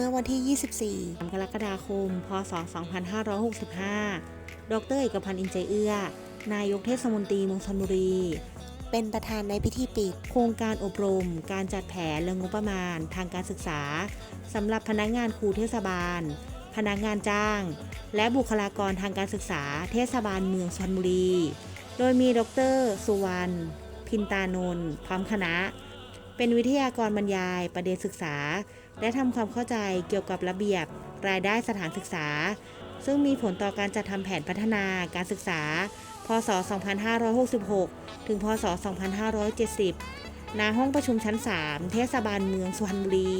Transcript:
มื่อวันที่3กรกฎาคม พศ 2565 ดรเอกพันธ์อินใจเอื้อ นายกเทศมนตรีเมืองชลบุรี เป็นประธานในพิธีปิด โครงการอบรม การจัดแผนและงบประมาณทางการศึกษาสำหรับพนักงานครูเทศบาล พนักงานจ้าง และบุคลากรทางการศึกษาเทศบาลเมืองชลบุรี โดยมีดร สุวรรณ พินตานนท์พร้อมคณะ เป็นวิทยากรบรรยายประเด็นศึกษา และทำความเข้าใจเกี่ยวกับระเบียบ รายได้สถานศึกษา ซึ่งมีผลต่อการจัดทำแผนพัฒนาการศึกษา พศ 2566 ถึง พศ 2570ณห้องประชุมชั้น 3 เทศบาลเมืองสุพรรณบุรี